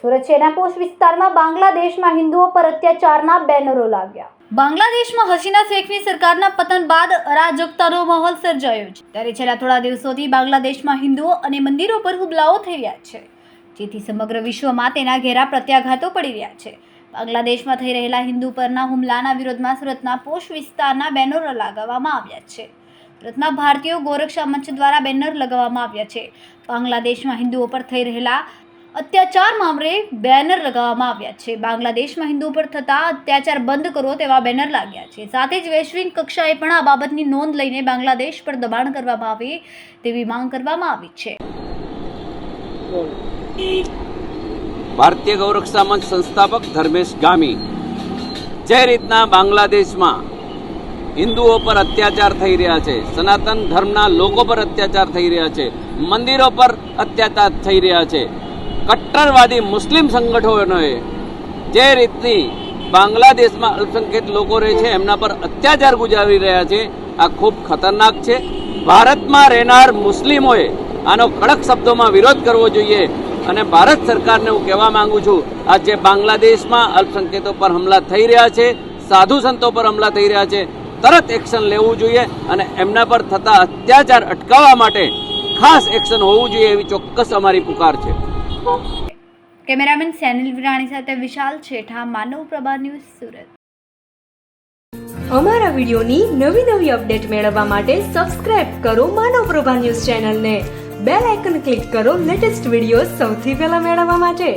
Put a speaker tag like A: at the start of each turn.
A: સુરત શેનાપોશ વિસ્તારમાં બાંગ્લાદેશમાં હિન્દુઓ પર અત્યાચારના બેનરો લાગ્યા. બાંગ્લાદેશમાં હસીના શેખની સરકારના પતન બાદ અરાજકતાનો માહોલ સર્જાયો છે. ત્યારે છેલ્લા થોડા દિવસોથી બાંગ્લાદેશમાં હિન્દુઓ અને મંદિરો પર હુમલાઓ થઈ રહ્યા છે. જેથી સમગ્ર વિશ્વમાં તેના ઘેરા પ્રત્યાઘાતો પડી રહ્યા છે. બાંગ્લાદેશમાં થઈ રહેલા હિન્દુ પરના હુમલાના વિરોધમાં સુરતના પોશ વિસ્તારના બેનરો લગાવવામાં આવ્યા છે. સુરતમાં ભારતીય ગોરક્ષા મંચ દ્વારા બેનર લગાવવામાં આવ્યા છે. બાંગ્લાદેશમાં હિન્દુઓ પર થઈ રહેલા અત્યાચાર મામલે બેનર લગાવવામાં આવ્યા છે. બાંગ્લાદેશમાં હિન્દુઓ પર થતા અત્યાચાર બંધ કરો તેવા બેનર લાગ્યા છે. સાથે જ વૈશ્વિક કક્ષાએ પણ આ બાબતની નોંધ લઈને બાંગ્લાદેશ પર દબાણ કરવામાં આવે તેવી માંગ કરવામાં આવી છે.
B: ભારતીય ગૌરક્ષા મંચ સંસ્થાપક ધર્મેશ ગામી, જે રીતના બાંગ્લાદેશમાં હિન્દુઓ પર અત્યાચાર થઈ રહ્યા છે. સનાતન ધર્મના લોકો પર અત્યાચાર થઈ રહ્યા છે. મંદિરો પર અત્યાચાર થઈ રહ્યા છે. કટ્ટરવાદી મુસ્લિમ સંગઠનોએ જે રીતની બાંગ્લાદેશમાં અલ્પસંખ્યક લોકો રહે છે, એમના પર અત્યાચાર ગુજારી રહ્યા છે, આ ખૂબ ખતરનાક છે. ભારતમાં રહેનાર મુસ્લિમોએ આનો કડક શબ્દોમાં વિરોધ કરવો જોઈએ અને ભારત સરકારને હું કહેવા માંગુ છું, આજે બાંગ્લાદેશમાં અલ્પસંખ્યકો પર હમલા થઈ રહ્યા છે, સાધુ સંતો પર હુમલા થઈ રહ્યા છે તરત એક્શન લેવું જોઈએ અને એમના પર થતા અત્યાચાર અટકાવવા માટે ખાસ એક્શન હોવું જોઈએ એવી ચોક્કસ અમારી પુકાર છે.
A: કેમેરામેન સેનિલ વિરાણી સાથે વિશાલ છેઠા માનવ પ્રભા ન્યૂઝ સુરત.
C: અમારા વિડિયોની નવી નવી અપડેટ મેળવવા માટે સબસ્ક્રાઇબ કરો માનવ પ્રભા ન્યૂઝ ચેનલને. બેલ આઇકન ક્લિક કરો લેટેસ્ટ વીડિયો સૌથી પહેલા મેળવવા માટે.